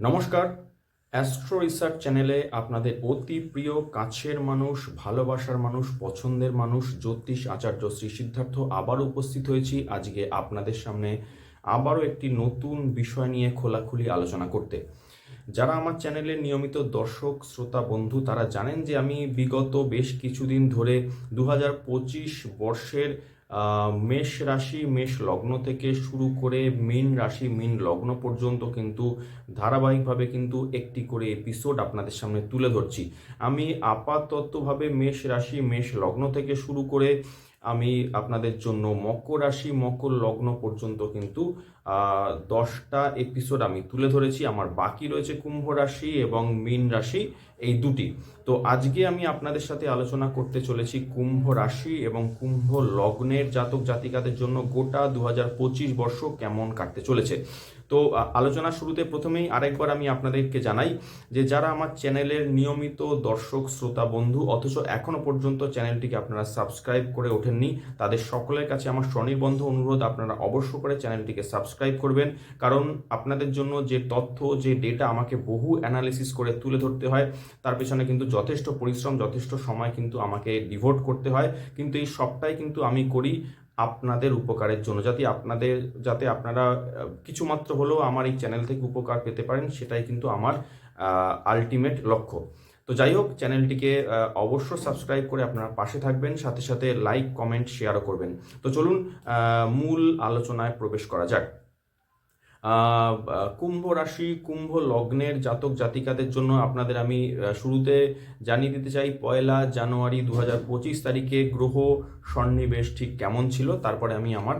নমস্কার। Astro research চ্যানেলে আপনাদের অতি প্রিয় কাছের মানুষ, ভালোবাসার মানুষ, পছন্দের মানুষ, জ্যোতিষ আচার্য শ্রী সিদ্ধার্থ আবারও উপস্থিত হয়েছি। আজকে আপনাদের সামনে আবারও একটি নতুন বিষয় নিয়ে খোলাখুলি আলোচনা করতে। যারা আমার চ্যানেলের নিয়মিত দর্শক, শ্রোতা, বন্ধু, তারা জানেন যে আমি বিগত বেশ কিছুদিন ধরে দু হাজার পঁচিশ বর্ষের মেষ রাশি, মেষ লগ্ন থেকে শুরু করে মীন রাশি, মীন লগ্ন পর্যন্ত কিন্তু ধারাবাহিকভাবে কিন্তু একটি করে এপিসোড আপনাদের সামনে তুলে ধরছি। আমি আপাততভাবে মেষ রাশি, মেষ লগ্ন থেকে শুরু করে আমি আপনাদের জন্য মকর রাশি, মকর লগ্ন পর্যন্ত কিন্তু দশটা এপিসোড আমি তুলে ধরেছি। আমার বাকি রয়েছে কুম্ভ রাশি এবং মীন রাশি। এই দুটি। তো আজকে আমি আপনাদের সাথে আলোচনা করতে চলেছি কুম্ভ রাশি এবং কুম্ভ লগ্নের জাতক জাতিকাদের জন্য গোটা দু হাজার পঁচিশ বর্ষ কেমন কাটতে চলেছে। তো আলোচনা শুরুতে প্রথমেই আরেকবার আমি আপনাদেরকে জানাই যে যারা আমার চ্যানেলের নিয়মিত দর্শক, শ্রোতা, বন্ধু, অথচ এখনও পর্যন্ত চ্যানেলটিকে আপনারা সাবস্ক্রাইব করে ওঠেননি, তাদের সকলের কাছে আমার স্বনির্বন্ধ অনুরোধ, আপনারা অবশ্য করে চ্যানেলটিকে সাবস্ক্রাইব করবেন। কারণ আপনাদের জন্য যে তথ্য, যে ডেটা আমাকে বহু অ্যানালিসিস করে তুলে ধরতে হয় তার পেছনে কিন্তু যথেষ্ট পরিশ্রম, যথেষ্ট সময় কিন্তু আমাকে ডিভোট করতে হয়। কিন্তু এই সবটাই কিন্তু আমি করি আপনাদের উপকারের জন্য। যাতে আপনাদের, যাতে আপনারা কিছুমাত্র হলেও আমার এই চ্যানেল থেকে উপকার পেতে পারেন, সেটাই কিন্তু আমার আলটিমেট লক্ষ্য। তো যাই হোক চ্যানেলটিকে অবশ্য সাবস্ক্রাইব করে আপনারা পাশে থাকবেন, সাথে সাথে লাইক কমেন্ট শেয়ারও করবেন। তো চলুন মূল আলোচনায় প্রবেশ করা যাক। কুম্ভ রাশি, কুম্ভ লগ্নের জাতক জাতিকাদের জন্য আপনাদের আমি শুরুতে জানিয়ে দিতে চাই, পয়লা জানুয়ারি দু হাজার পঁচিশ তারিখে গ্রহ সন্নিবেশ ঠিক কেমন ছিল? তারপরে আমি আমার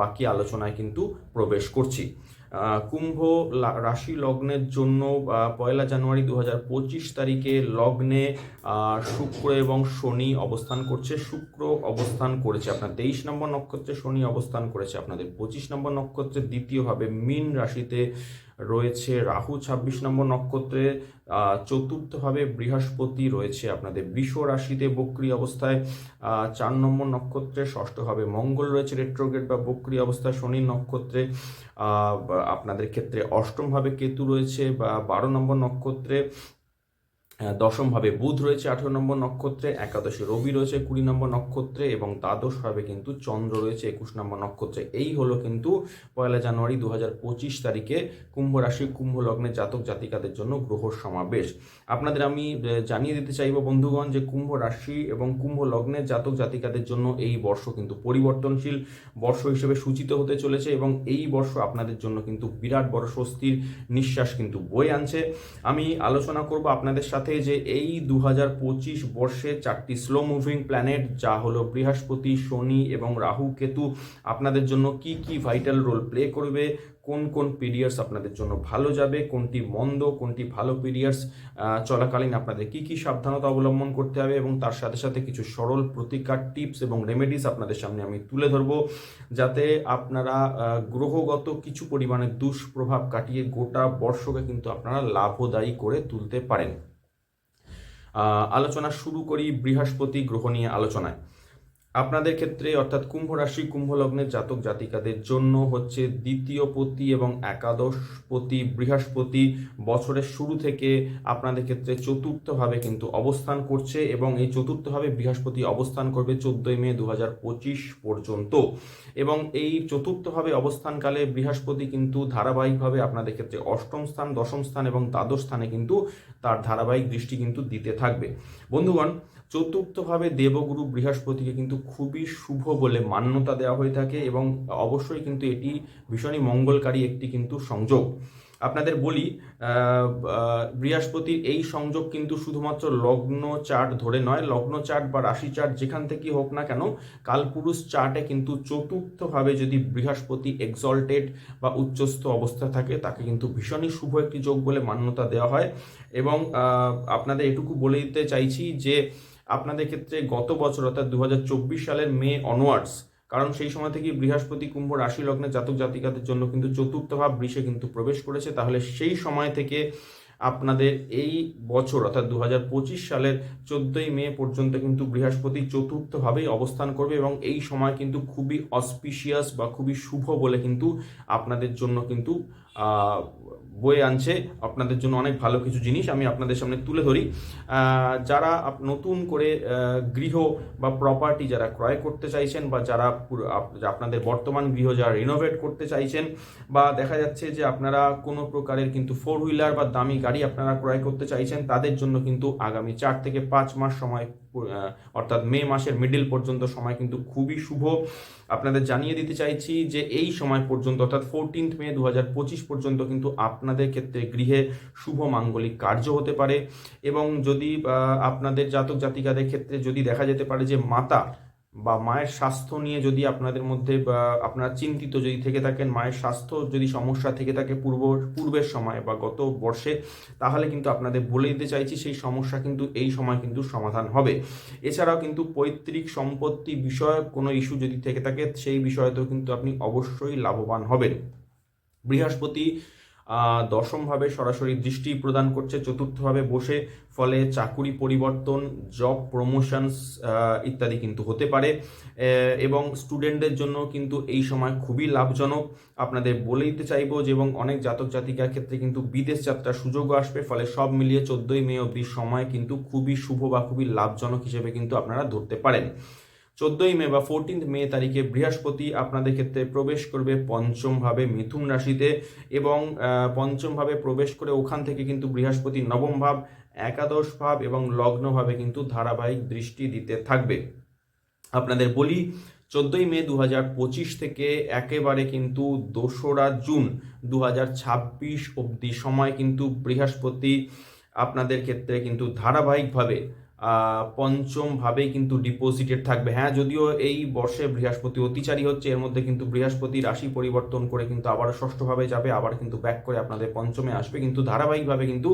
বাকি আলোচনায় কিন্তু প্রবেশ করছি। কুম্ভ রাশি লগ্নের জন্য পয়লা জানুয়ারি দু হাজার পঁচিশ তারিখে লগ্নে শুক্র এবং শনি অবস্থান করছে। শুক্র অবস্থান করেছে আপনার তেইশ নম্বর নক্ষত্রে, শনি অবস্থান করেছে আপনাদের পঁচিশ নম্বর নক্ষত্রে। দ্বিতীয়ভাবে মিন রাশিতে রয়েছে। রাহু ছাব্বিশ নম্বর নক্ষত্রে চতুর্থভাবে বৃহস্পতি রয়েছে আপনাদের। বৃষ রাশিতে বক্রি অবস্থায় চার নম্বর নক্ষত্রে, ষষ্ঠভাবে মঙ্গল রয়েছে রেট্রোগেট বা বক্রি অবস্থায় শনি নক্ষত্রে আপনাদের ক্ষেত্রে অষ্টমভাবে কেতু রয়েছে বা বারো নম্বর নক্ষত্রে দশমভাবে বুধ রয়েছে আঠেরো নম্বর নক্ষত্রে, একাদশে রবি রয়েছে কুড়ি নম্বর নক্ষত্রে এবং দ্বাদশভাবে কিন্তু চন্দ্র রয়েছে একুশ নম্বর নক্ষত্রে। এই হলো কিন্তু পয়লা জানুয়ারি দু হাজার পঁচিশ তারিখে কুম্ভ রাশি, কুম্ভ লগ্নের জাতক জাতিকাদের জন্য গ্রহ সমাবেশ। আপনাদের আমি জানিয়ে দিতে চাইব বন্ধুগণ যে কুম্ভ রাশি এবং কুম্ভ লগ্নের জাতক জাতিকাদের জন্য এই বর্ষ কিন্তু পরিবর্তনশীল। বর্ষ হিসেবে সূচিত হতে চলেছে এবং এই বর্ষ আপনাদের জন্য কিন্তু বিরাট বড় স্বস্তির নিঃশ্বাস কিন্তু বয়ে আনছে। আমি আলোচনা করব আপনাদের সাথে যে এই দু হাজার পঁচিশ বর্ষে চারটি স্লো মুভিং প্ল্যানেট যা হলো বৃহস্পতি, শনি এবং রাহু কেতু, আপনাদের জন্য কি কি ভাইটাল রোল প্লে করবে, কোন কোন পিরিয়ডস আপনাদের জন্য ভালো যাবে, কোনটি মন্দ, কোনটি ভালো পিরিয়ডস চলাকালীন আপনাদের কি কি সাবধানতা অবলম্বন করতে হবে এবং তার সাথে সাথে কিছু সরল প্রতিকার টিপস এবং রেমেডিস আপনাদের সামনে আমি তুলে ধরবো, যাতে আপনারা গ্রহগত কিছু পরিমাণে দুষ্প্রভাব কাটিয়ে গোটা বর্ষকে কিন্তু আপনারা লাভদায়ী করে তুলতে পারেন। আলোচনা শুরু করি বৃহস্পতি গ্রহ নিয়ে আলোচনায়। আপনাদের ক্ষেত্রে অর্থাৎ কুম্ভ রাশি, কুম্ভ লগ্নের জাতক জাতিকাদের জন্য হচ্ছে দ্বিতীয় পতি এবং একাদশ পতি, বৃহস্পতি বছরের শুরু থেকে আপনাদের ক্ষেত্রে চতুর্থভাবে কিন্তু অবস্থান করছে এবং এই চতুর্থভাবে বৃহস্পতি অবস্থান করবে চোদ্দই মে দু হাজার পঁচিশ পর্যন্ত। এবং এই চতুর্থভাবে অবস্থানকালে বৃহস্পতি কিন্তু ধারাবাহিকভাবে আপনাদের ক্ষেত্রে অষ্টম স্থান, দশম স্থান এবং দ্বাদশ স্থানে কিন্তু তার ধারাবাহিক দৃষ্টি কিন্তু দিতে থাকবে। বন্ধুগণ চতুর্থভাবে দেবগুরু বৃহস্পতিকে কিন্তু খুবই শুভ বলে মান্যতা দেওয়া হয়ে থাকে এবং অবশ্যই কিন্তু এটি ভীষণই মঙ্গলকারী একটি কিন্তু সংযোগ। আপনাদের বলি বৃহস্পতির এই সংযোগ কিন্তু শুধুমাত্র লগ্ন চার্ট ধরে নয়, লগ্ন চার্ট বা রাশি চার্ট যেখান থেকেই হোক না কেন, কালপুরুষ চার্টে কিন্তু চতুর্থভাবে যদি বৃহস্পতি এক্সল্টেড বা উচ্চস্থ অবস্থা থাকে, তাকে কিন্তু ভীষণই শুভ একটি যোগ বলে মান্যতা দেওয়া হয়। এবং আপনাদের এটুকু বলে দিতে চাইছি যে আপনাদের ক্ষেত্রে গত বছর, অর্থাৎ দু হাজার চব্বিশ সালের মে অনওয়ার্ডস কারণ সেই সময় থেকে বৃহস্পতি কুম্ভ রাশি লগ্নের জাতক জাতিকাদের জন্য কিন্তু চতুর্থ ভাব বৃষে কিন্তু প্রবেশ করেছে। তাহলে সেই সময় থেকে আপনাদের এই বছর, অর্থাৎ দু হাজার পঁচিশ সালের চোদ্দই মে পর্যন্ত কিন্তু বৃহস্পতি চতুর্থভাবেই অবস্থান করবে এবং এই সময় কিন্তু খুবই অসপিশিয়াস বা খুবই শুভ বলে কিন্তু আপনাদের জন্য কিন্তু বয়ে আনছে আপনাদের জন্য অনেক ভালো কিছু জিনিস, আমি আপনাদের সামনে তুলে ধরি। যারা নতুন করে গৃহ বা প্রপার্টি যারা ক্রয় করতে চাইছেন বা যারা আপনাদের বর্তমান গৃহ যারা রিনোভেট করতে চাইছেন বা দেখা যাচ্ছে যে আপনারা কোনো প্রকারের কিন্তু ফোর হুইলার বা দামি গাড়ি আপনারা ক্রয় করতে চাইছেন, তাদের জন্য কিন্তু আগামী চার থেকে পাঁচ মাস সময় অর্থাৎ মে মাসের মিডিল পর্যন্ত সময় কিন্তু খুবই শুভ। আপনাদের জানিয়ে দিতে চাইছি যে এই সময় পর্যন্ত, অর্থাৎ ফোরটিন্থ মে দু হাজার পঁচিশ পর্যন্ত কিন্তু আপনাদের ক্ষেত্রে গৃহে শুভ মাঙ্গলিক কার্য হতে পারে এবং যদি আপনাদের জাতক জাতিকাদের ক্ষেত্রে যদি দেখা যেতে পারে যে মাতা বা মায়ের স্বাস্থ্য নিয়ে যদি আপনাদের মধ্যে আপনারা চিন্তিত যদি থেকে থাকেন, মায়ের স্বাস্থ্য যদি সমস্যা থেকে থাকে পূর্ব, পূর্বের সময় বা গত বর্ষে, তাহলে কিন্তু আপনাদের বলে দিতে চাইছি সেই সমস্যা কিন্তু, এই সময় কিন্তু সমাধান হবে। এছাড়াও কিন্তু পৈতৃক সম্পত্তি বিষয়ক কোনো ইস্যু যদি থেকে থাকে, সেই বিষয়তেও কিন্তু আপনি অবশ্যই লাভবান হবেন। বৃহস্পতি দশমভাবে সরাসরি দৃষ্টি প্রদান করছে, চতুর্থভাবে বসে, ফলে চাকুরি পরিবর্তন জব প্রমোশনস ইত্যাদি কিন্তু হতে পারে। এবং স্টুডেন্টদের জন্য কিন্তু এই সময় খুবই লাভজনক। আপনাদের বলে দিতে চাইব যে, এবং অনেক জাতক জাতিকার ক্ষেত্রে কিন্তু বিদেশ যাত্রার সুযোগও আসবে, ফলে সব মিলিয়ে চোদ্দোই মে অবধি সময় কিন্তু খুবই শুভ বা খুবই লাভজনক হিসেবে কিন্তু আপনারা ধরতে পারেন। চোদ্দই মে বা ফোরটিন্থ মে তারিখে বৃহস্পতি আপনাদের ক্ষেত্রে প্রবেশ করবে পঞ্চম ভাবে মিথুন রাশিতে এবং আহ, পঞ্চম ভাবে প্রবেশ করে ওখান থেকে কিন্তু বৃহস্পতি নবম ভাব একাদশ ভাব এবং লগ্ন ভাবে কিন্তু ধারাবাহিক দৃষ্টি দিতে থাকবে। আপনাদের বলি চোদ্দই মে দু হাজার পঁচিশ থেকে একেবারে কিন্তু দোসরা জুন দু হাজার ছাব্বিশ অবধি সময় কিন্তু বৃহস্পতি আপনাদের ক্ষেত্রে কিন্তু ধারাবাহিকভাবে আহ, পঞ্চম ভাবেই কিন্তু ডিপোজিটেড থাকবে। হ্যাঁ যদিও এই বর্ষে বৃহস্পতি অতিচারী হচ্ছে এর মধ্যে কিন্তু বৃহস্পতি রাশি পরিবর্তন করে কিন্তু আবার ষষ্ঠভাবে যাবে আবার কিন্তু ব্যাক করে আপনাদের পঞ্চমে আসবে। কিন্তু ধারাবাহিকভাবে কিন্তু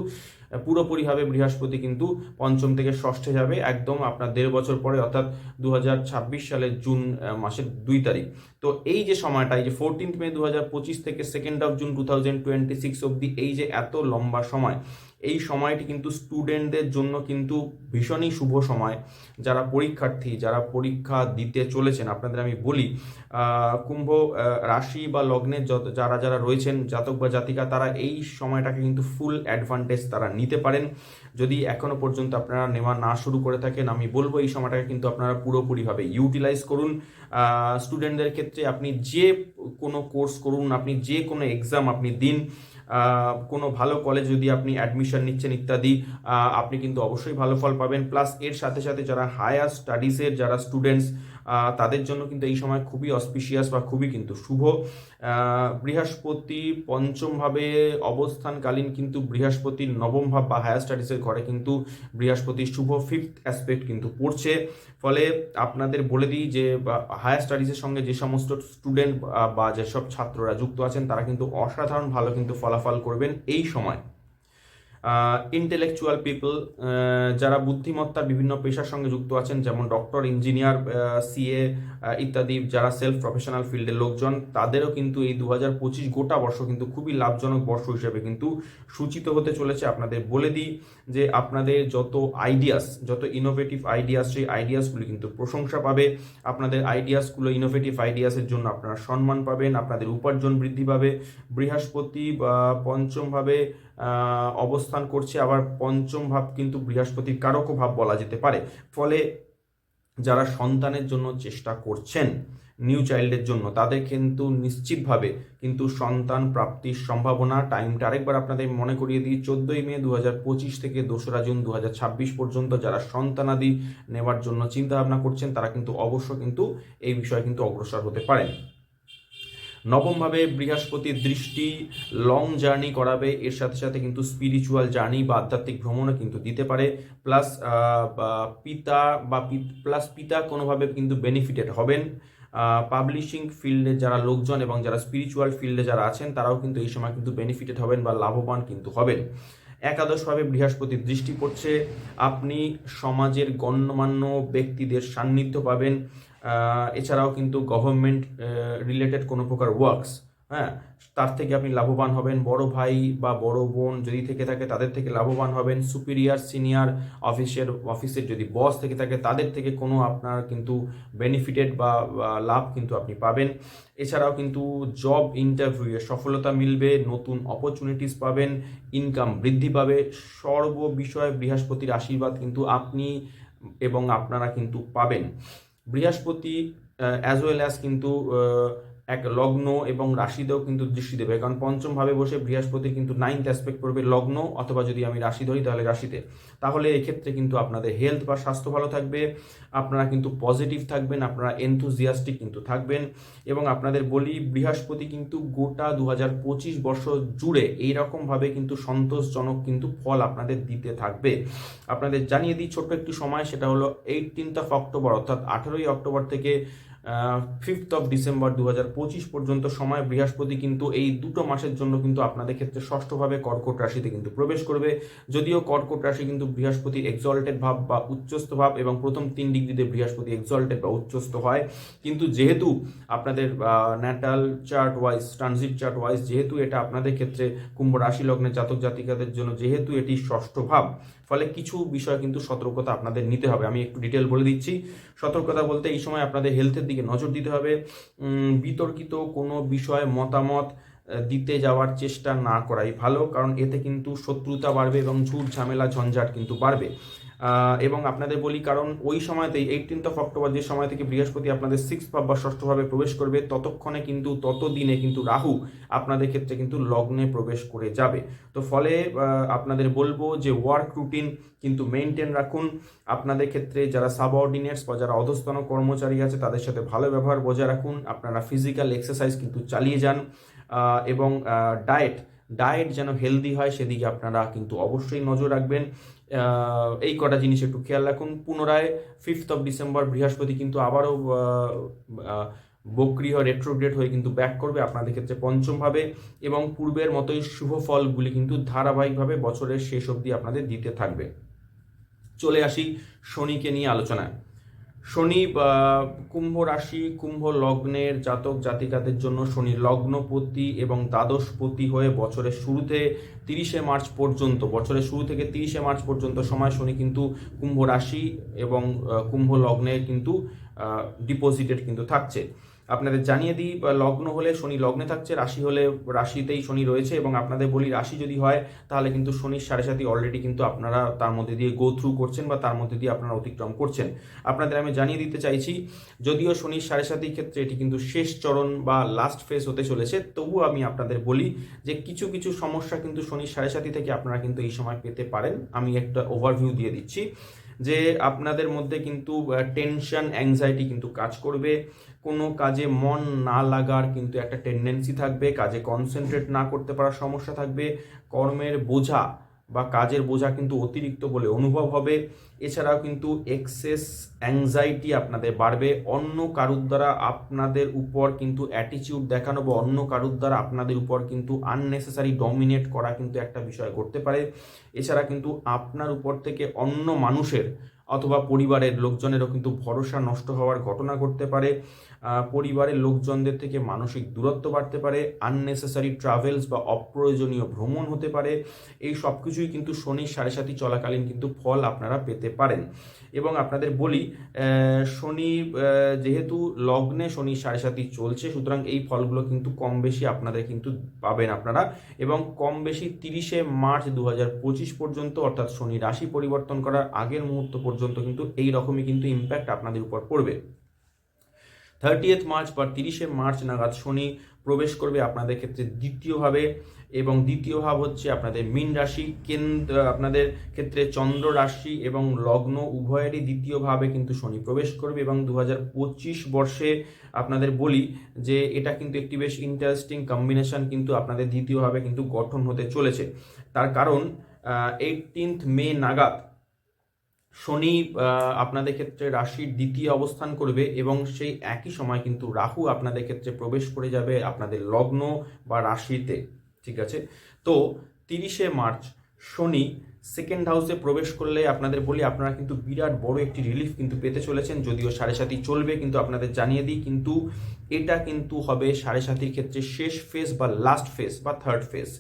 পুরোপুরিভাবে বৃহস্পতি কিন্তু পঞ্চম থেকে ষষ্ঠে যাবে একদম আপনার দেড় বছর পরে অর্থাৎ দু হাজার ছাব্বিশ সালের জুন মাসের দুই তারিখ। তো এই যে সময়টা এই যে ফোরটিন্থ মে দু থেকে second of June two thousand twenty six অব্দি এই যে এত লম্বা সময় এই সময়টি কিন্তু স্টুডেন্টদের জন্য কিন্তু ভীষণই শুভ সময়। যারা পরীক্ষার্থী, যারা পরীক্ষা দিতে চলেছেন, আপনাদের আমি বলি কুম্ভ রাশি বা লগ্নের যত, যারা যারা রয়েছেন, জাতক বা জাতিকা, তারা এই সময়টাকে কিন্তু ফুল অ্যাডভান্টেজ তারা নিতে পারেন। যদি এখনও পর্যন্ত আপনারা নেওয়া না শুরু করে থাকেন, আমি বলব এই সময়টাকে কিন্তু আপনারা পুরোপুরিভাবে ইউটিলাইজ করুন। স্টুডেন্টদের ক্ষেত্রে আপনি যে কোনো কোর্স করুন, আপনি যে কোনো এক্সাম আপনি দিন কোনো ভালো কলেজ যদি আপনি অ্যাডমিশন নিচ্ছেন ইত্যাদি আপনি কিন্তু অবশ্যই ভালো ফল পাবেন। প্লাস এর সাথে সাথে যারা হায়ার স্টাডিজের যারা স্টুডেন্টস তাদের জন্য কিন্তু এই সময় খুবই অসপিশিয়াস বা খুবই কিন্তু শুভ। বৃহস্পতি পঞ্চমভাবে অবস্থানকালীন কিন্তু বৃহস্পতির নবম ভাব বা হায়ার স্টাডিজের ঘরে কিন্তু বৃহস্পতির শুভ ফিফথ অ্যাসপেক্ট কিন্তু পড়ছে। ফলে আপনাদের বলে দিই যে হায়ার স্টাডিজের সঙ্গে যে সমস্ত স্টুডেন্ট বা যেসব ছাত্ররা যুক্ত আছেন, তারা কিন্তু অসাধারণ ভালো কিন্তু ফলাফল করবেন এই সময়। ইন্টেলেকচুয়াল পিপল যারা বুদ্ধিমত্তার বিভিন্ন পেশার সঙ্গে যুক্ত আছেন, যেমন ডক্টর ইঞ্জিনিয়ার সিএ ইত্যাদি, যারা সেলফ প্রফেশনাল ফিল্ডের লোকজন, তাদেরও কিন্তু এই দু হাজার পঁচিশ গোটা বর্ষ কিন্তু খুবই লাভজনক বর্ষ হিসেবে কিন্তু সূচিত হতে চলেছে। আপনাদের বলে দিই যে আপনাদের যত আইডিয়াস যত ইনোভেটিভ আইডিয়াস সেই আইডিয়াসগুলি কিন্তু প্রশংসা পাবে। আপনাদের আইডিয়াসগুলো ইনোভেটিভ আইডিয়াসের জন্য আপনারা সম্মান পাবেন, আপনাদের উপার্জন বৃদ্ধি পাবে। বৃহস্পতি বা পঞ্চমভাবে অবস্থান করছে। আবার পঞ্চম ভাব কিন্তু বৃহস্পতির কারকও ভাব বলা যেতে পারে। ফলে যারা সন্তানের জন্য চেষ্টা করছেন নিউ চাইল্ডের জন্য, তাদের কিন্তু নিশ্চিতভাবে কিন্তু সন্তান প্রাপ্তির সম্ভাবনা টাইমটা আরেকবার আপনাদের মনে করিয়ে দিই। চোদ্দোই মে দু পঁচিশ থেকে দোসরা জুন দু ছাব্বিশ পর্যন্ত যারা সন্তানাদি নেওয়ার জন্য চিন্তা ভাবনা করছেন, তারা কিন্তু অবশ্য কিন্তু এই বিষয়ে কিন্তু অগ্রসর হতে পারেন। নবমভাবে বৃহস্পতির দৃষ্টি লং জার্নি করাবে। এর সাথে সাথে কিন্তু স্পিরিচুয়াল জার্নি বা আধ্যাত্মিক ভ্রমণও কিন্তু দিতে পারে। প্লাস পিতা বা প্লাস পিতা কোনোভাবে কিন্তু বেনিফিটেড হবেন। পাবলিশিং ফিল্ডে যারা লোকজন এবং যারা স্পিরিচুয়াল ফিল্ডে যারা আছেন, তারাও কিন্তু এই সময় কিন্তু বেনিফিটেড হবেন বা লাভবান কিন্তু হবেন। একাদশভাবে বৃহস্পতির দৃষ্টি পড়ছে। আপনি সমাজের গণ্যমান্য ব্যক্তিদের সান্নিধ্য পাবেন। এছাড়াও কিন্তু গভর্নমেন্ট রিলেটেড কোনো প্রকার ওয়ার্কস হ্যাঁ তার থেকে আপনি লাভবান হবেন। বড় ভাই বা বড় বোন যদি থেকে থাকে, তাদের থেকে লাভবান হবেন। সুপিরিয়ার সিনিয়র অফিসের অফিসের যদি বস থেকে থাকে, তাদের থেকে কোনো আপনার কিন্তু বেনিফিটেড বা লাভ কিন্তু আপনি পাবেন। এছাড়াও কিন্তু জব ইন্টারভিউয়ে সফলতা মিলবে, নতুন অপরচুনিটিস পাবেন ইনকাম বৃদ্ধি পাবে। সর্ব বিষয়ে বৃহস্পতির আশীর্বাদ কিন্তু আপনি এবং আপনারা কিন্তু পাবেন। বৃহস্পতি অ্যাজ ওয়েল অ্যাজ কিন্তু এক লগ্ন এবং রাশিতেও কিন্তু দৃষ্টি দেবে। কারণ পঞ্চম ভাবে বসে বৃহস্পতি কিন্তু নাইন্থ অ্যাসপেক্ট পড়বে লগ্ন অথবা যদি আমি রাশি ধরি তাহলে রাশিতে। তাহলে এক্ষেত্রে কিন্তু আপনাদের হেলথ বা স্বাস্থ্য ভালো থাকবে, আপনারা কিন্তু পজিটিভ থাকবেন, আপনারা এনথুজিয়াস্টিক কিন্তু থাকবেন এবং আপনাদের বলি বৃহস্পতি কিন্তু গোটা দু হাজার পঁচিশ বছর জুড়ে এইরকমভাবে কিন্তু সন্তোষজনক কিন্তু ফল আপনাদের দিতে থাকবে। আপনাদের জানিয়ে দিই ছোট্ট একটি সময়, সেটা হলো এইটিনথ অফ অক্টোবর অর্থাৎ আঠেরোই অক্টোবর থেকে ফিফথ অফ ডিসেম্বর দু হাজার পঁচিশ পর্যন্ত সময়, বৃহস্পতি কিন্তু এই দুটো মাসের জন্য কিন্তু আপনাদের ক্ষেত্রে ষষ্ঠভাবে কর্কট রাশিতে কিন্তু প্রবেশ করবে। যদিও কর্কট রাশি কিন্তু বৃহস্পতি এক্সল্টেড ভাব বা উচ্চস্থ ভাব এবং প্রথম তিন ডিগ্রিতে বৃহস্পতি এক্সল্টেড বা উচ্চস্থ হয়। কিন্তু যেহেতু আপনাদের natal chart wise transit chart wise যেহেতু এটা আপনাদের ক্ষেত্রে কুম্ভ রাশি লগ্নের জাতক জাতিকাদের জন্য যেহেতু এটি ষষ্ঠ ভাব ফলে কিছু বিষয় কিন্তু সতর্কতা আপনাদের নিতে হবে। আমি একটু ডিটেল বলে দিচ্ছি। সতর্কতা বলতে এই সময় আপনাদের হেলথের দিকে নজর দিতে হবে। বিতর্কিত কোনো বিষয়ে মতামত দিতে যাওয়ার চেষ্টা না করাই ভালো, কারণ এতে কিন্তু শত্রুতা বাড়বে এবং ঝুট ঝামেলা, ঝঞ্ঝাট কিন্তু বাড়বে। এবং আপনাদের বলি, কারণ ওই সময়তেই এইটিনথ অফ অক্টোবর যে সময় থেকে বৃহস্পতি আপনাদের সিক্স ভাব বা ষষ্ঠভাবে প্রবেশ করবে, ততক্ষণে কিন্তু, ততদিনে কিন্তু রাহু আপনাদের ক্ষেত্রে কিন্তু লগ্নে প্রবেশ করে যাবে। তো ফলে আপনাদের বলব যে ওয়ার্ক রুটিন কিন্তু মেনটেন রাখুন। আপনাদের ক্ষেত্রে যারা সাবঅর্ডিনেটস বা যারা অধস্তন কর্মচারী আছে, তাদের সাথে ভালো ব্যবহার বজায় রাখুন। আপনারা ফিজিক্যাল এক্সারসাইজ কিন্তু চালিয়ে যান। এবং ডায়েট ডায়েট যেন হেলদি হয়, সেদিকে আপনারা কিন্তু অবশ্যই নজর রাখবেন। এই কটা জিনিস একটু খেয়াল রাখুন। পুনরায় ফিফথ অফ ডিসেম্বর বৃহস্পতি কিন্তু আবারও বক্রিয় রেট্রোগ্রেড হয়ে কিন্তু ব্যাক করবে আপনাদের ক্ষেত্রে পঞ্চমভাবে এবং পূর্বের মতোই শুভ ফলগুলি কিন্তু ধারাবাহিকভাবে বছরের শেষ অবধি আপনাদের দিতে থাকবে। চলে আসি শনিকে নিয়ে আলোচনায়। শনি কুম্ভ রাশি, কুম্ভ লগ্নের জাতক জাতিকাদের জন্য শনি লগ্নপতি এবং দ্বাদশপতি হয়ে বছরের শুরুতে তিরিশে মার্চ পর্যন্ত, বছরের শুরু থেকে তিরিশে মার্চ পর্যন্ত সময় শনি কিন্তু কুম্ভ রাশি এবং কুম্ভ লগ্নে কিন্তু ডিপোজিটেড কিন্তু থাকছে। আপনাদের জানিয়ে দিই লগ্ন হলে শনি লগ্নে থাকছে, রাশি হলে রাশিতেই শনি রয়েছে, এবং আপনাদের বলি রাশি যদি হয়, তাহলে কিন্তু শনির সাড়ে সাথে অলরেডি কিন্তু আপনারা তার মধ্যে দিয়ে গো থ্রু করছেন, বা তার মধ্যে দিয়ে আপনারা অতিক্রম করছেন। আপনাদের আমি জানিয়ে দিতে চাইছি, যদিও শনির সাড়ে সাতির ক্ষেত্রে এটি কিন্তু শেষ চরণ বা লাস্ট ফেজ হতে চলেছে, তবুও আমি আপনাদের বলি যে কিছু কিছু সমস্যা কিন্তু শনির সাড়ে সাতি থেকে আপনারা কিন্তু এই সময় পেতে পারেন। আমি একটা ওভারভিউ দিয়ে দিচ্ছি যে আপনাদের মধ্যে কিন্তু টেনশন অ্যাংজাইটি কিন্তু কাজ করবে কোনো কাজে মন না লাগার কিন্তু একটা টেন্ডেন্সি থাকবে, কাজে কনসেন্ট্রেট না করতে পারার সমস্যা থাকবে। কর্মের বোঝা বা কাজের বোঝা কিন্তু অতিরিক্ত বলে অনুভব হবে। এছাড়াও কিন্তু এক্সেস অ্যাংজাইটি আপনাদের বাড়বে। অন্য কারুর দ্বারা আপনাদের উপর কিন্তু অ্যাটিচিউড দেখানো বা অন্য কারুর দ্বারা আপনাদের উপর কিন্তু আননেসেসারি ডমিনেট করা কিন্তু একটা বিষয় ঘটতে পারে। এছাড়া কিন্তু আপনার উপর থেকে অন্য মানুষের অথবা পরিবারের লোকজনেরও কিন্তু ভরসা নষ্ট হওয়ার ঘটনা ঘটতে পারে। পরিবারের লোকজনদের থেকে মানসিক দূরত্ব বাড়তে পারে আননেসেসারি ট্রাভেলস বা অপ্রয়োজনীয় ভ্রমণ হতে পারে, এই সব কিছুই কিন্তু শনির সাড়ে সাথী চলাকালীন কিন্তু ফল আপনারা পেতে পারেন। এবং আপনাদের বলি শনি যেহেতু লগ্নে শনি সাড়ে সাথী চলছে, সুতরাং এই ফলগুলো কিন্তু কম বেশি আপনাদের কিন্তু পাবেন আপনারা। এবং কম বেশি তিরিশে মার্চ দু হাজার পঁচিশ পর্যন্ত, অর্থাৎ শনি রাশি পরিবর্তন করার আগের মুহূর্ত পর্যন্ত কিন্তু এই রকমই কিন্তু ইম্প্যাক্ট আপনাদের উপর পড়বে। থার্টিয়েথ মার্চ বা তিরিশে মার্চ নাগাদ শনি প্রবেশ করবে আপনাদের ক্ষেত্রে দ্বিতীয়ভাবে এবং দ্বিতীয় ভাব হচ্ছে আপনাদের মীন রাশি, কেন্দ্র, আপনাদের ক্ষেত্রে চন্দ্র রাশি এবং লগ্ন উভয়েরই দ্বিতীয় ভাবে কিন্তু শনি প্রবেশ করবে এবং দু হাজার পঁচিশ বর্ষে আপনাদের বলি যে এটা কিন্তু একটি বেশ ইন্টারেস্টিং কম্বিনেশন কিন্তু আপনাদের দ্বিতীয়ভাবে কিন্তু গঠন হতে চলেছে। তার কারণ এইটিনথ মে নাগাদ শনি আপনাদের ক্ষেত্রে রাশির দ্বিতীয় অবস্থান করবে এবং সেই একই সময় কিন্তু রাহু আপনাদের ক্ষেত্রে প্রবেশ করে যাবে আপনাদের লগ্ন বা রাশিতে, ঠিক আছে? তো তিরিশে মার্চ, শনি সেকেন্ড হাউসে প্রবেশ করলে আপনাদের বলি আপনারা কিন্তু বিরাট বড় একটি রিলিফ কিন্তু পেতে চলেছেন, যদিও সাড়ে সাতই চলবে কিন্তু আপনাদের জানিয়ে দিই, কিন্তু এটা কিন্তু হবে সাড়ে সাথীর ক্ষেত্রে শেষ ফেজ বা লাস্ট ফেজ বা থার্ড ফেজ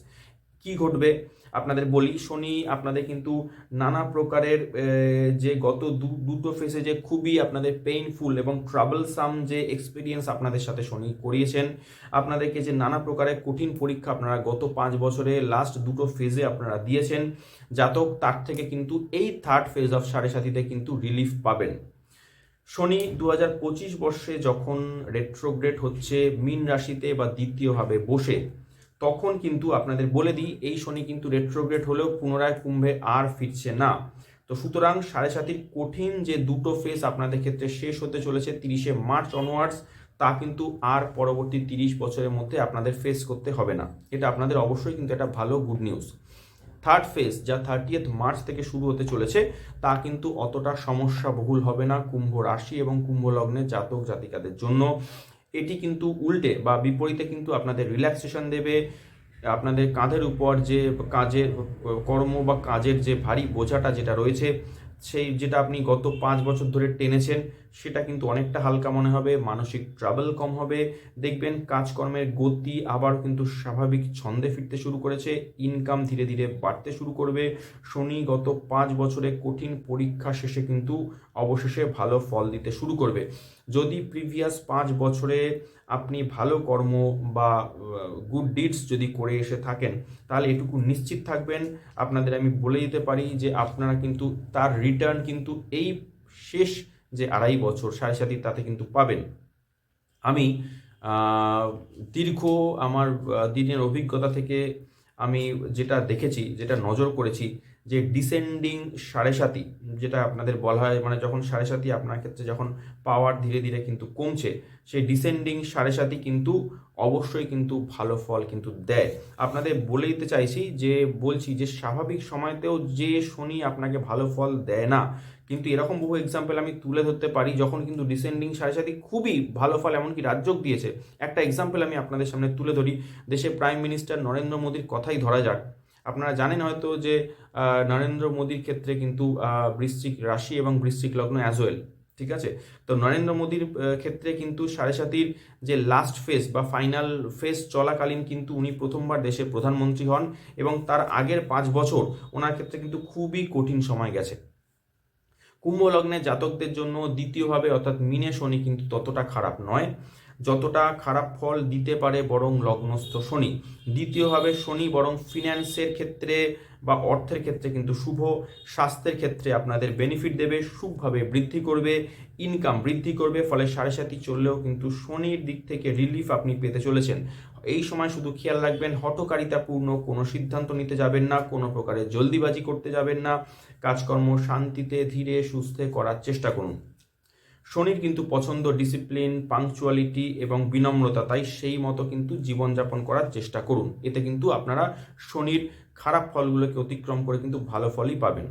কি ঘটবে? আপনাদের বলি শনি, আপনাদের কিন্তু নানা প্রকারের যে গত দুটো ফেসে যে খুবই আপনাদের পেইনফুল এবং ট্রাবলসাম যে এক্সপিরিয়েন্স আপনাদের সাথে শনি, করিয়েছেন। আপনাদেরকে যে নানা প্রকারের কঠিন পরীক্ষা আপনারা গত পাঁচ বছরে লাস্ট দুটো ফেজে আপনারা দিয়েছেন জাতক তার থেকে কিন্তু এই থার্ড ফেজ অফ সাড়ে সাথীতে কিন্তু রিলিফ পাবেন। শনি দু হাজার পঁচিশ বর্ষে যখন রেট্রোগ্রেড হচ্ছে, মিন রাশিতে বা দ্বিতীয়ভাবে বসে তখন কিন্তু আপনাদের বলে দিই, এই শনি কিন্তু রেট্রোগ্রেড হলেও পুনরায় কুম্ভে আর ফিরছে না। তো সুতরাং সাড়ে সাতির কঠিন যে দুটো ফেস আপনাদের ক্ষেত্রে শেষ হতে চলেছে তিরিশে মার্চ অনওয়ার্ডস তা কিন্তু আর পরবর্তী তিরিশ বছরের মধ্যে আপনাদের ফেস করতে হবে না। এটা আপনাদের অবশ্যই কিন্তু একটা ভালো গুড নিউজ থার্ড ফেজ যা থার্টিয়েথ মার্চ থেকে শুরু হতে চলেছে, তা কিন্তু অতটা সমস্যা বহুল হবে না কুম্ভ রাশি এবং কুম্ভ লগ্নের জাতক জাতিকাদের জন্য। এটি কিন্তু উল্টে বা বিপরীতে কিন্তু আপনাদের রিল্যাক্সেশন দেবে, আপনাদের কাঁধের উপর যে কাজের কর্ম বা কাজের যে ভারী বোঝাটা যেটা রয়েছে, সেই যেটা আপনি গত পাঁচ বছর ধরে টেনেছেন সেটা কিন্তু অনেকটা হালকা মনে হবে, মানসিক ট্রাবল কম হবে। দেখবেন কাজকর্মের গতি আবার কিন্তু স্বাভাবিক ছন্দে ফিরতে শুরু করেছে ইনকাম ধীরে ধীরে বাড়তে শুরু করবে। শনি গত পাঁচ বছরে কঠিন পরীক্ষা শেষে কিন্তু অবশেষে ভালো ফল দিতে শুরু করবে। যদি প্রিভিয়াস পাঁচ বছরে আপনি ভালো কর্ম বা গুড ডিডস যদি করে এসে থাকেন, তাহলে এটুকু নিশ্চিত থাকবেন। আপনাদের আমি বলে দিতে পারি যে আপনারা কিন্তু তার রিটার্ন কিন্তু এই শেষ যে আড়াই বছর, সাড়ে সাথী তাতে কিন্তু পাবেন। আমি দীর্ঘ আমার দিনের অভিজ্ঞতা থেকে আমি যেটা দেখেছি, যেটা নজর করেছি, যে ডিসেন্ডিং সাড়ে সাতি যেটা আপনাদের বলা হয় মানে যখন সাড়ে সাতি আপনার ক্ষেত্রে যখন পাওয়ার ধীরে ধীরে কিন্তু কমছে, সেই ডিসেন্ডিং সাড়ে সাতি কিন্তু অবশ্যই কিন্তু ভালো ফল কিন্তু দেয়। আপনাদের বলে দিতে চাইছি যে, বলছি যে স্বাভাবিক সময়তেও যে শনি আপনাকে ভালো ফল দেয় না কিন্তু এরকম বহু এক্সাম্পল আমি তুলে ধরতে পারি যখন কিন্তু ডিসেন্ডিং সাড়ে সাতি খুবই ভালো ফল এমনকি রাজ্যক দিয়েছে। একটা এক্সাম্পল আমি আপনাদের সামনে তুলে ধরি। দেশে প্রাইম মিনিস্টার নরেন্দ্র মোদীর কথাই ধরা যাক। আপনারা জানেন হয়তো যে নরেন্দ্র মোদীর ক্ষেত্রে কিন্তু বৃশ্চিক রাশি এবং বৃশ্চিক লগ্ন অ্যাজ ওয়েল ঠিক আছে? তো নরেন্দ্র মোদীর ক্ষেত্রে কিন্তু সাড়ে সাতির যে লাস্ট ফেজ বা ফাইনাল ফেজ চলাকালীন কিন্তু উনি প্রথমবার দেশের প্রধানমন্ত্রী হন এবং তার আগের পাঁচ বছর ওনার ক্ষেত্রে কিন্তু খুবই কঠিন সময় গেছে। কুম্ভ লগ্নে জাতকদের জন্য দ্বিতীয়ভাবে অর্থাৎ মিনে শনি কিন্তু ততটা খারাপ নয়। যতটা খারাপ ফল দিতে পারে বরং লগ্নস্থ শনি। দ্বিতীয়ভাবে শনি বরং ফিন্যান্সের ক্ষেত্রে বা অর্থের ক্ষেত্রে কিন্তু শুভ, স্বাস্থ্যের ক্ষেত্রে আপনাদের বেনিফিট দেবে সুখভাবে বৃদ্ধি করবে ইনকাম বৃদ্ধি করবে, ফলে সাড়ে সাতি চললেও কিন্তু শনির দিক থেকে রিলিফ আপনি পেতে চলেছেন। এই সময় শুধু খেয়াল রাখবেন হটকারিতাপূর্ণ কোনো সিদ্ধান্ত নিতে যাবেন না, কোনো প্রকারের জলদিবাজি করতে যাবেন না। কাজকর্ম শান্তিতে, ধীরে, সুস্থে করার চেষ্টা করুন। শনির কিন্তু পছন্দ ডিসিপ্লিন পাংচুয়ালিটি এবং বিনম্রতা, তাই সেই মতো কিন্তু জীবনযাপন করার চেষ্টা করুন। এতে কিন্তু আপনারা শনির খারাপ ফলগুলোকে অতিক্রম করে কিন্তু ভালো ফলই পাবেন।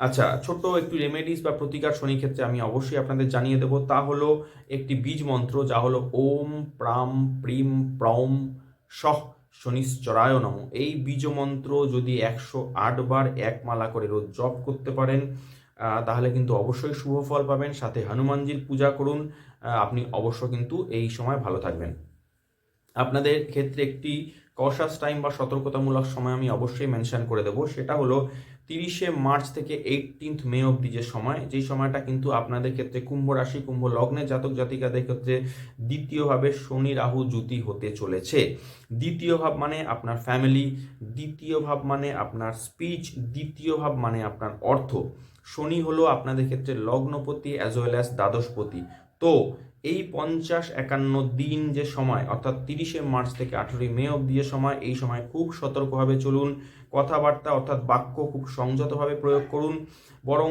আচ্ছা ছোট্ট একটু রেমেডিস বা প্রতিকার শনি ক্ষেত্রে আমি অবশ্যই আপনাদের জানিয়ে দেবো। তা হলো একটি বীজ মন্ত্র, যা হলো ওম প্রাম প্রিম প্রম সহ শনিশ্চরায় নম এই বীজ মন্ত্র যদি একশো আট বার এক মালা করে রোজ জপ করতে পারেন তাহলে কিন্তু অবশ্যই শুভ ফল পাবেন। সাথে হনুমানজির পূজা করুন। আপনি অবশ্য কিন্তু এই সময় ভালো থাকবেন। আপনাদের ক্ষেত্রে একটি কশাস টাইম বা সতর্কতামূলক সময় আমি অবশ্যই মেনশন করে দেবো। সেটা হলো তিরিশে মার্চ থেকে এইটিন্থ মে অবধি যে সময়, যেই সময়টা কিন্তু আপনাদের ক্ষেত্রে কুম্ভ রাশি, কুম্ভ লগ্নের জাতক জাতিকাদের ক্ষেত্রে দ্বিতীয়ভাবে শনি, রাহু জুতি হতে চলেছে। দ্বিতীয় ভাব মানে আপনার ফ্যামিলি দ্বিতীয় ভাব মানে আপনার স্পিচ দ্বিতীয় ভাব মানে আপনার অর্থ। শনি হলো আপনাদের ক্ষেত্রে লগ্নপতি অ্যাজ ওয়েল অ্যাজ দ্বাদশপতি। তো এই পঞ্চাশ একান্ন দিন যে সময়, অর্থাৎ তিরিশে মার্চ থেকে আঠেরোই মে অবধি যে সময়, এই সময় খুব সতর্কভাবে চলুন, কথাবার্তা অর্থাৎ বাক্য খুব সংযতভাবে প্রয়োগ করুন, বরং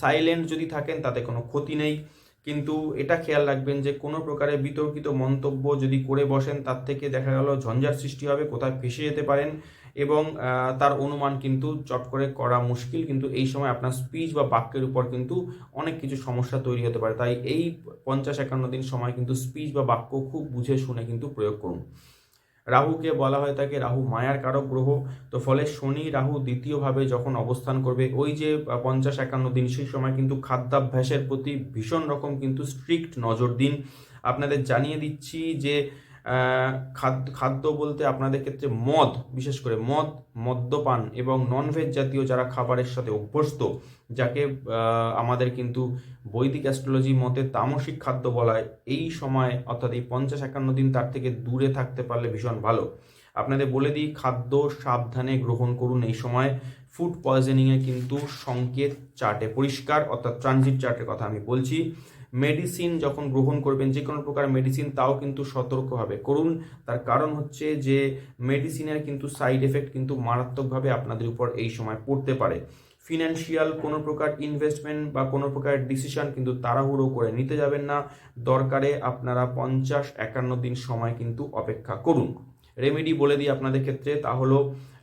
সাইলেন্ট যদি থাকেন তাতে কোনো ক্ষতি নেই। কিন্তু এটা খেয়াল রাখবেন যে কোনো প্রকারের বিতর্কিত মন্তব্য যদি করে বসেন, তার থেকে দেখা গেল ঝঞ্ঝার সৃষ্টি হবে, কোথায় ফেসে যেতে পারেন। এবং তার অনুমান কিন্তু চট করে করা মুশকিল, কিন্তু এই সময় আপনার স্পিচ বা বাক্যের উপর কিন্তু অনেক কিছু সমস্যা তৈরি হতে পারে। তাই এই পঞ্চাশ একান্ন দিন সময় কিন্তু স্পিচ বা বাক্য খুব বুঝে শুনে কিন্তু প্রয়োগ করুন। রাহুকে বলা হয় থাকে রাহু মায়ার কারক গ্রহ। তো ফলে শনি রাহু দ্বিতীয়ভাবে যখন অবস্থান করবে, ওই যে পঞ্চাশ একান্ন দিন সেই সময় কিন্তু খাদ্যাভ্যাসের প্রতি ভীষণ রকম কিন্তু স্ট্রিক্ট নজর দিন। আপনাদের জানিয়ে দিচ্ছি যে খাদ্য খাদ্য বলতে আপনাদের ক্ষেত্রে মদ, বিশেষ করে মদ, মদ্যপান এবং ননভেজ জাতীয় যারা খাবারের সাথে অভ্যস্ত, যাকে আমাদের কিন্তু বৈদিক অ্যাস্ট্রোলজি মতে তামসিক খাদ্য বলা হয়, এই সময় অর্থাৎ এই পঞ্চাশ একান্ন দিন তার থেকে দূরে থাকতে পারলে ভীষণ ভালো। আপনাদের বলে দিই, খাদ্য সাবধানে গ্রহণ করুন এই সময়। ফুড পয়জনিংয়ে কিন্তু সংকেত চার্টে পরিষ্কার, অর্থাৎ ট্রানজিট চার্টের কথা আমি বলছি। মেডিসিন যখন গ্রহণ করবেন, যে কোনো প্রকার মেডিসিন তাও কিন্তু সতর্কভাবে করুন, তার কারণ হচ্ছে যে মেডিসিনের কিন্তু সাইড এফেক্ট কিন্তু মারাত্মকভাবে আপনাদের উপর এই সময় পড়তে পারে। ফিনান্সিয়াল কোনো প্রকার ইনভেস্টমেন্ট বা কোনো প্রকার ডিসিশন কিন্তু তাড়াহুড়ো করে নিতে যাবেন না। দরকারে আপনারা পঞ্চাশ একান্ন দিন সময় কিন্তু অপেক্ষা করুন। রেমেডি বলে দিই আপনাদের ক্ষেত্রে, তা হলো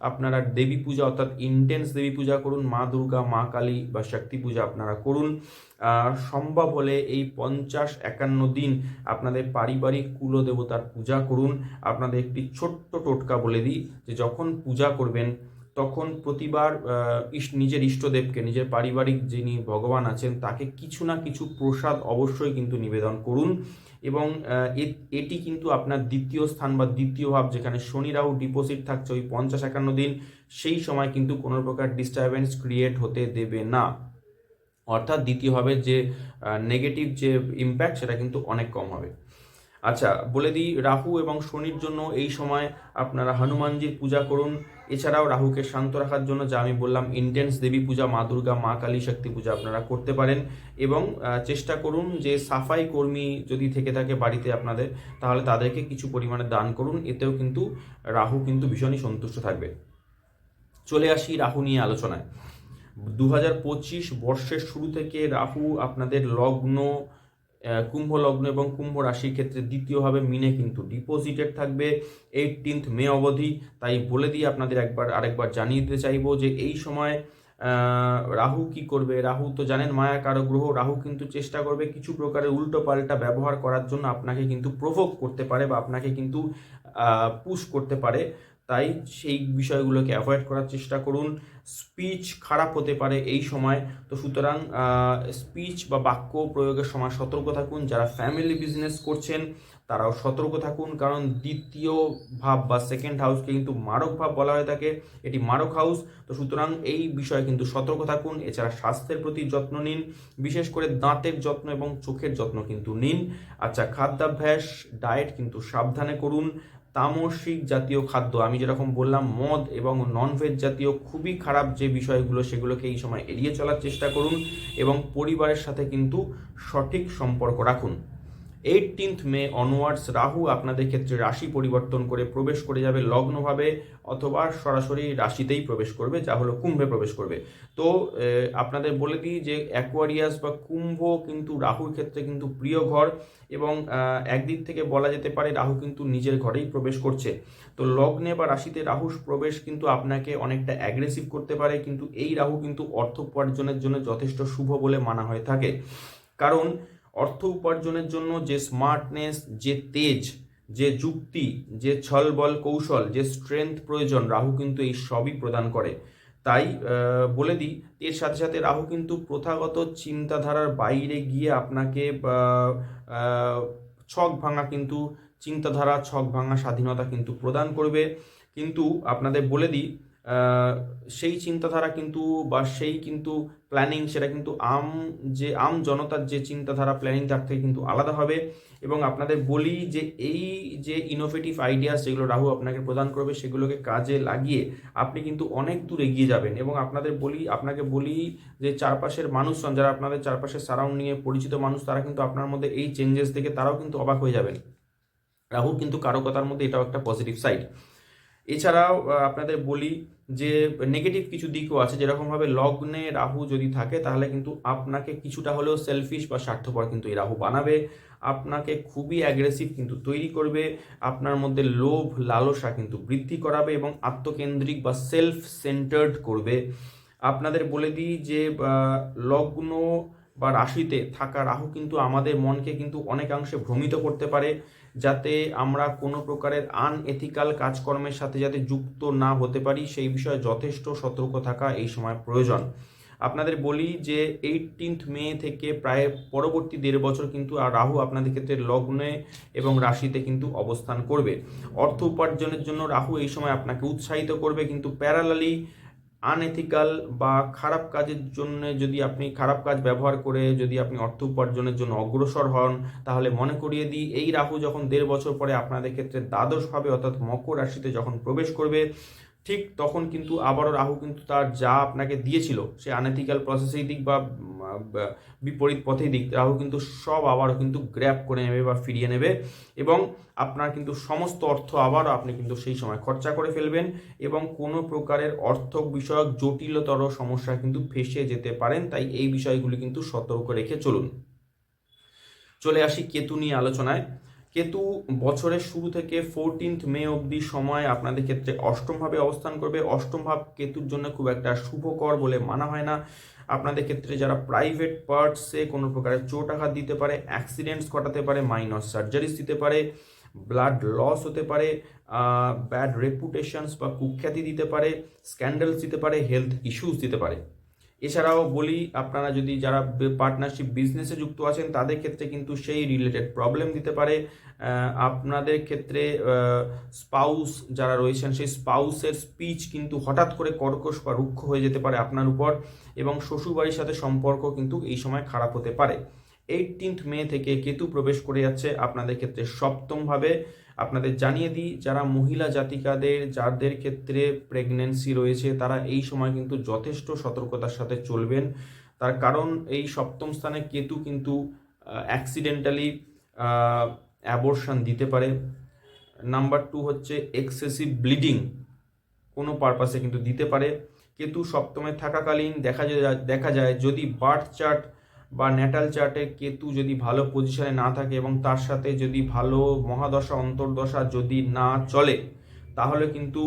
আপনারা দেবী পূজা অর্থাৎ ইন্টেন্স দেবী পূজা করুন, মা দুর্গা, মা কালী বা শক্তি পূজা আপনারা করুন। সম্ভব হলে এই পঞ্চাশ একান্ন দিন আপনাদের পারিবারিক কুলদেবতার পূজা করুন। আপনাদের একটি ছোট্ট টোটকা বলে দিই যে যখন পূজা করবেন তখন প্রতিবার নিজের ইষ্টদেবকে, নিজের পারিবারিক যিনি ভগবান আছেন, তাকে কিছু না কিছু প্রসাদ অবশ্যই কিন্তু নিবেদন করুন এবং এটি কিন্তু আপনার দ্বিতীয় স্থান বা দ্বিতীয় ভাব যেখানে শনি রাহু ডিপোজিট থাকছে ওই পঞ্চাশ একান্ন দিন, সেই সময় কিন্তু কোনো প্রকার ডিস্টারবেন্স ক্রিয়েট হতে দেবে না। অর্থাৎ দ্বিতীয়ভাবে যে নেগেটিভ যে ইম্প্যাক্ট সেটা কিন্তু অনেক কম হবে। আচ্ছা বলে দিই, রাহু এবং শনির জন্য এই সময় আপনারা হনুমানজির পূজা করুন এছাড়াও রাহুকে শান্ত রাখার জন্য যা আমি বললাম ইন্টেন্স দেবী পূজা, মা দুর্গা, মা কালী শক্তি পূজা আপনারা করতে পারেন এবং চেষ্টা করুন যে সাফাই কর্মী যদি থেকে থাকে বাড়িতে আপনাদের, তাহলে তাদেরকে কিছু পরিমাণে দান করুন, এতেও কিন্তু রাহু কিন্তু ভীষণই সন্তুষ্ট থাকবে। চলে আসি রাহু নিয়ে আলোচনায়। দু হাজার পঁচিশ বর্ষের শুরু থেকে রাহু আপনাদের লগ্ন কুম্ভ লগ্ন এবং কুম্ভ রাশির ক্ষেত্রে দ্বিতীয়ভাবে মিনে কিন্তু ডিপোজিটেড থাকবে। এইটিনথ মে অবধি। তাই বলে দিয়ে আপনাদের একবার আরেকবার জানিয়ে দিতে চাইব যে এই সময় রাহু কি করবে? রাহু তো জানেন মায়া কারও গ্রহ। রাহু কিন্তু চেষ্টা করবে কিছু প্রকারের উল্টো পাল্টা ব্যবহার করার জন্য আপনাকে কিন্তু প্রভোগ করতে পারে বা আপনাকে কিন্তু পুশ করতে পারে। তাই সেই বিষয়গুলোকে অ্যাভয়েড করার চেষ্টা করুন। স্পিচ খারাপ হতে পারে এই সময়। তো সুতরাং স্পিচ বা বাক্য প্রয়োগের সময় সতর্ক থাকুন। যারা ফ্যামিলি বিজনেস করছেন, তারাও সতর্ক থাকুন। কারণ দ্বিতীয় ভাব বা সেকেন্ড হাউসকে কিন্তু মারক ভাব বলা হয়ে থাকে। এটি মারক হাউস তো সুতরাং এই বিষয়ে কিন্তু সতর্ক থাকুন। এছাড়া স্বাস্থ্যের প্রতি যত্ন নিন। বিশেষ করে দাঁতের যত্ন এবং চোখের যত্ন কিন্তু নিন। আচ্ছা খাদ্যাভ্যাস ডায়েট কিন্তু সাবধানে করুন। তামসিক জাতীয় খাদ্য। আমি যেরকম বললাম, মদ এবং ননভেজ জাতীয় খুবই খারাপ যে বিষয়গুলো, সেগুলোকে এই সময় এড়িয়ে চলার চেষ্টা করুন এবং পরিবারের সাথে কিন্তু সঠিক সম্পর্ক রাখুন। এইটিনথ মে অনওয়ার্ডস রাহু আপনাদের ক্ষেত্রে রাশি পরিবর্তন করে প্রবেশ করে যাবে লগ্নভাবে অথবা সরাসরি রাশিতেই প্রবেশ করবে, যা হলো কুম্ভে প্রবেশ করবে। তো আপনাদের বলে দিই যে অ্যাকোয়ারিয়াস বা কুম্ভ কিন্তু রাহুর ক্ষেত্রে কিন্তু প্রিয় ঘর এবং একদিক থেকে বলা যেতে পারে রাহু কিন্তু নিজের ঘরেই প্রবেশ করছে। তো, লগ্নে বা রাশিতে রাহুর প্রবেশ কিন্তু আপনাকে অনেকটা অ্যাগ্রেসিভ করতে পারে, কিন্তু এই রাহু কিন্তু অর্থ উপার্জনের জন্য যথেষ্ট শুভ বলে মানা হয়ে থাকে। কারণ অর্থ উপার্জনের জন্য যে স্মার্টনেস যে তেজ, যে যুক্তি, যে ছলবল কৌশল, যে স্ট্রেংথ প্রয়োজন রাহু কিন্তু এই সবই প্রদান করে। তাই বলে দিই, এর সাথে সাথে রাহু কিন্তু প্রথাগত চিন্তাধারার বাইরে গিয়ে আপনাকে ছক ভাঙা কিন্তু, চিন্তাধারা, ছক ভাঙা স্বাধীনতা কিন্তু প্রদান করবে। কিন্তু আপনাদের বলে দিই সেই চিন্তাধারা কিন্তু বা সেই কিন্তু প্ল্যানিং সেটা কিন্তু আম যে, আম জনতার যে চিন্তাধারা প্ল্যানিং তার থেকে কিন্তু আলাদা হবে। এবং আপনাদের বলি যে, এই যে ইনোভেটিভ আইডিয়াস যেগুলো রাহু আপনাকে প্রদান করবে, সেগুলোকে কাজে লাগিয়ে আপনি কিন্তু অনেক দূর এগিয়ে যাবেন। এবং আপনাদের বলি, আপনাকে বলি যে, চারপাশের মানুষজন, যারা আপনাদের চারপাশের সারাউন্ডিংয়ে পরিচিত মানুষ, তারা কিন্তু আপনার মধ্যে এই চেঞ্জেস দেখে তারাও কিন্তু অবাক হয়ে যাবেন। রাহু কিন্তু কারকতার মধ্যে এটাও একটা পজিটিভ সাইড এছাড়াও আপনাদের বলি যে নেগেটিভ কিছু দিকও আছে, যেরকমভাবে লগ্নে রাহু যদি থাকে, তাহলে কিন্তু আপনাকে কিছুটা হলেও সেলফিশ বা স্বার্থপর কিন্তু এই রাহু বানাবে। আপনাকে খুবই অ্যাগ্রেসিভ কিন্তু তৈরি করবে। আপনার মধ্যে লোভ, লালসা কিন্তু বৃদ্ধি করাবে এবং আত্মকেন্দ্রিক বা সেলফ সেন্টার্ড করবে। আপনাদের বলে দিই যে লগ্ন বা রাশিতে থাকা রাহু কিন্তু আমাদের মনকে কিন্তু অনেকাংশে ভ্রমিত করতে পারে। যাতে আমরা কোনো প্রকারের আনএথিক্যাল কাজকর্মের সাথে যাতে যুক্ত না হতে পারি, সেই বিষয়ে যথেষ্ট সতর্ক থাকা এই সময় প্রয়োজন। আপনাদের বলি যে এইটিনথ মে থেকে প্রায় পরবর্তী দেড় বছর কিন্তু আর রাহু আপনাদের ক্ষেত্রে লগ্নে এবং রাশিতে কিন্তু অবস্থান করবে। অর্থ উপার্জনের জন্য রাহু এই সময় আপনাকে উৎসাহিত করবে, কিন্তু প্যারালালি আনএথিক্যাল বা খারাপ কাজের জন্য যদি আপনি খারাপ কাজ ব্যবহার করে যদি আপনি অর্থ উপার্জনের জন্য অগ্রসর হন, তাহলে মনে করিয়ে দিই, এই রাহু যখন দেড় বছর পরে আপনাদের ক্ষেত্রে দ্বাদশ দ্বাদশভাবে অর্থাৎ মকর রাশিতে যখন প্রবেশ করবে, ঠিক তখন কিন্তু আবারও রাহু কিন্তু তার যা আপনাকে দিয়েছিল, সে আনএথিক্যাল প্রসেসিং দিক বা বিপরীত পথেই দিক রাহু কিন্তু সব আবারও কিন্তু গ্র্যাপ করে নেবে বা ফিরিয়ে নেবে এবং আপনার কিন্তু সমস্ত অর্থ আবারও আপনি কিন্তু সেই সময় খরচা করে ফেলবেন এবং কোনো প্রকারের অর্থ বিষয়ক জটিলতর সমস্যা কিন্তু ফেসে যেতে পারেন। তাই এই বিষয়গুলি কিন্তু সতর্ক রেখে চলুন। চলে আসি কেতু নিয়ে আলোচনায়। কেতু বছরের শুরু থেকে ফোরটিন্থ মে অবধি সময় আপনাদের ক্ষেত্রে অষ্টমভাবে অবস্থান করবে। অষ্টম ভাব কেতুর জন্য খুব একটা শুভকর বলে মানা হয় না। আপনাদের ক্ষেত্রে যারা প্রাইভেট পার্টসে কোনো প্রকারের চোট আঘাত দিতে পারে অ্যাক্সিডেন্টস ঘটাতে পারে মাইনর সার্জারিস দিতে পারে ব্লাড লস হতে পারে ব্যাড রেপুটেশনস বা কুখ্যাতি দিতে পারে স্ক্যান্ডালস দিতে পারে হেলথ ইস্যুস দিতে পারে। এছাড়াও বলি, আপনারা যদি যারা পার্টনারশিপ বিজনেসে যুক্ত আছেন, তাদের ক্ষেত্রে কিন্তু সেই রিলেটেড প্রবলেম দিতে পারে। আপনাদের ক্ষেত্রে স্পাউস যারা রয়েছেন, সেই স্পাউসের স্পিচ কিন্তু হঠাৎ করে কর্কশ বা রুক্ষ হয়ে যেতে পারে আপনার উপর এবং শ্বশুরবাড়ির সাথে সম্পর্ক কিন্তু এই সময় খারাপ হতে পারে। এইটিনথ মে থেকে কেতু প্রবেশ করে যাচ্ছে আপনাদের ক্ষেত্রে সপ্তমভাবে। আপনাদের জানিয়ে দিই, যারা মহিলা জাতিকাদের, যাদের ক্ষেত্রে প্রেগনেন্সি রয়েছে, তারা এই সময় কিন্তু যথেষ্ট সতর্কতার সাথে চলবেন। তার কারণ, এই সপ্তম স্থানে কেতু কিন্তু অ্যাক্সিডেন্টালি অ্যাবর্শন দিতে পারে। নাম্বার টু হচ্ছে এক্সেসিভ ব্লিডিং কোনো পারপাসে কিন্তু দিতে পারে। কেতু সপ্তমে থাকাকালীন দেখা যায় দেখা যায় যদি বার্থ চার্ট বা ন্যাটাল চার্টে কেতু যদি ভালো পজিশনে না থাকে এবং তার সাথে যদি ভালো মহাদশা, অন্তর্দশা যদি না চলে, তাহলে কিন্তু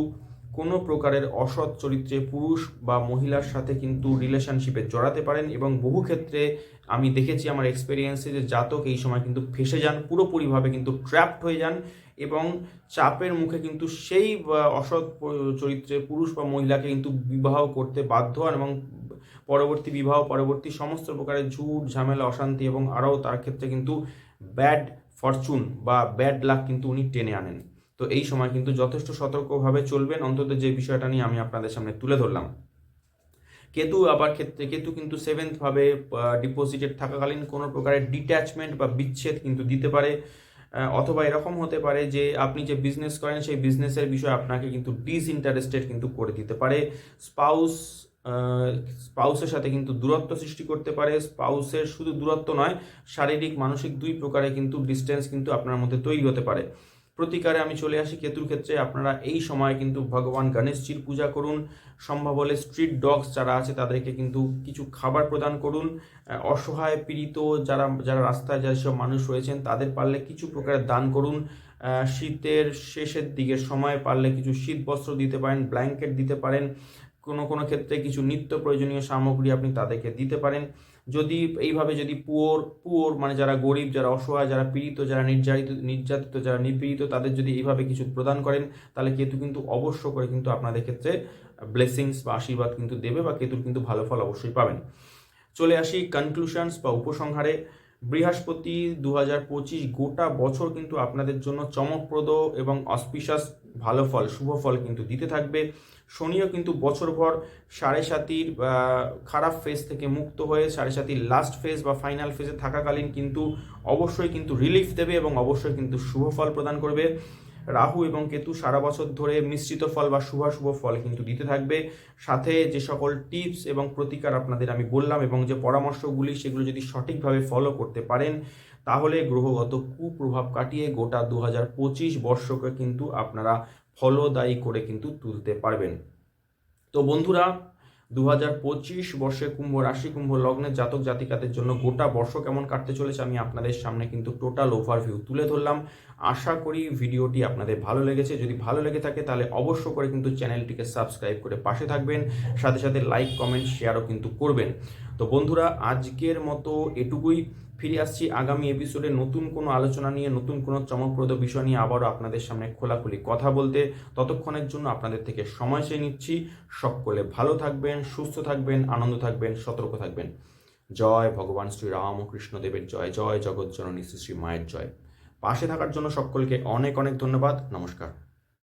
কোনো প্রকারের অসৎ চরিত্রে পুরুষ বা মহিলার সাথে কিন্তু রিলেশনশিপে জড়াতে পারেন এবং বহু ক্ষেত্রে আমি দেখেছি আমার এক্সপিরিয়েন্সে যে জাতক এই সময় কিন্তু ফেসে যান, পুরোপুরিভাবে কিন্তু ট্র্যাপড হয়ে যান এবং চাপের মুখে কিন্তু সেই অসৎ চরিত্রে পুরুষ বা মহিলাকে কিন্তু বিবাহ করতে বাধ্য হন এবং পরবর্তী বিবাহ, পরবর্তী সমস্ত প্রকারের ঝুট, ঝামেলা, অশান্তি এবং আরও তার ক্ষেত্রে কিন্তু ব্যাড ফরচুন বা ব্যাড লাক কিন্তু উনি টেনে আনেন। তো এই সময় কিন্তু যথেষ্ট সতর্কভাবে চলবেন। অন্তত যে বিষয়টা নিয়ে আমি আপনাদের সামনে তুলে ধরলাম। কেতু আবার ক্ষেত্রে, কেতু কিন্তু সেভেন্থভাবে ডিপোজিটেড থাকাকালীন কোনো প্রকারের ডিট্যাচমেন্ট বা বিচ্ছেদ কিন্তু দিতে পারে। অথবা এরকম হতে পারে যে আপনি যে বিজনেস করেন, সেই বিজনেসের বিষয়ে আপনাকে কিন্তু ডিসইন্টারেস্টেড কিন্তু করে দিতে পারে। স্পাউস স্পাউসের সাথে কিন্তু দূরত্ব সৃষ্টি করতে পারে। স্পাউসের শুধু দূরত্ব নয়, শারীরিক, মানসিক দুই প্রকারে কিন্তু ডিস্টেন্স কিন্তু আপনার মধ্যে তৈরি হতে পারে। প্রতিকারে আমি চলে আসি কেতুর ক্ষেত্রে। আপনারা এই সময় কিন্তু ভগবান গণেশজির পূজা করুন। সম্ভব হলে স্ট্রিট ডগস যারা আছে, তাদেরকে কিন্তু কিছু খাবার প্রদান করুন। অসহায় পীড়িত যারা যারা রাস্তায় যেসব মানুষ রয়েছেন, তাদের পারলে কিছু প্রকারের দান করুন। শীতের শেষের দিকে সময় পারলে কিছু শীত বস্ত্র দিতে পারেন ব্ল্যাঙ্কেট দিতে পারেন। কোনো কোনো ক্ষেত্রে কিছু নিত্য প্রয়োজনীয় সামগ্রী আপনি তাদেরকে দিতে পারেন। যদি এইভাবে যদি পুয়োর পুয়োর মানে যারা গরিব, যারা অসহায়, যারা পীড়িত, যারা নির্যাতিত নির্যাতিত, যারা নিপীড়িত, তাদের যদি এইভাবে কিছু প্রদান করেন, তাহলে কেতু কিন্তু অবশ্য করে কিন্তু আপনাদের ক্ষেত্রে ব্লেসিংস বা আশীর্বাদ কিন্তু দেবে বা কেতুর কিন্তু ভালো ফল অবশ্যই পাবেন। চলে আসি কনক্লুশনস বা উপসংহারে। বৃহস্পতি দু হাজার পঁচিশ গোটা বছর কিন্তু আপনাদের জন্য চমকপ্রদ এবং অসপিশাস ভালো ফল, শুভ ফল কিন্তু দিতে থাকবে। শনিও কিন্তু বছরভর সাড়ে সাতির খারাপ ফেজ থেকে মুক্ত হয়ে সাড়ে সাতির লাস্ট ফেজ বা ফাইনাল ফেজে থাকাকালীন কিন্তু অবশ্যই কিন্তু রিলিফ দেবে এবং অবশ্যই কিন্তু শুভ ফল প্রদান করবে। রাহু এবং কেতু সারা বছর ধরে মিশ্রিত ফল বা শুভাশুভ ফল কিন্তু দিতে থাকবে। সাথে যে সকল টিপস এবং প্রতিকার আপনাদের আমি বললাম এবং যে পরামর্শগুলি সেগুলো যদি সঠিকভাবে ফলো করতে পারেন, তাহলে গ্রহগত কুপ্রভাব কাটিয়ে গোটা দু হাজার পঁচিশ বর্ষকে কিন্তু আপনারা ফলদায়ী করে কিন্তু তুলতে পারবেন। তো বন্ধুরা দু হাজার পঁচিশ বর্ষে কুম্ভ রাশি কুম্ভ লগ্নে জাতক জাতিকাদের জন্য গোটা বর্ষ কেমন কাটতে চলেছে আমি আপনাদের সামনে কিন্তু টোটাল ওভারভিউ তুলে ধরলাম। আশা করি ভিডিওটি আপনাদের ভালো লেগেছে। যদি ভালো লেগে থাকে তাহলে অবশ্য করে কিন্তু চ্যানেলটিকে সাবস্ক্রাইব করে পাশে থাকবেন, সাথে সাথে লাইক কমেন্ট শেয়ারও কিন্তু করবেন। তো বন্ধুরা, আজকের মতো এটুকুই। ফিরে আসছি আগামী এপিসোডে নতুন কোনো আলোচনা নিয়ে, নতুন কোনো চমকপ্রদ বিষয় নিয়ে আবারও আপনাদের সামনে খোলাখুলি কথা বলতে ততক্ষণের জন্য আপনাদের থেকে সময় চেয়ে নিচ্ছি। সকলে ভালো থাকবেন, সুস্থ থাকবেন, আনন্দ থাকবেন, সতর্ক থাকবেন। জয় ভগবান শ্রী রামকৃষ্ণ দেবের জয় জয় জগৎ জননী শ্রী শ্রী মায়ের জয়। পাশে থাকার জন্য সকলকে অনেক অনেক ধন্যবাদ। নমস্কার।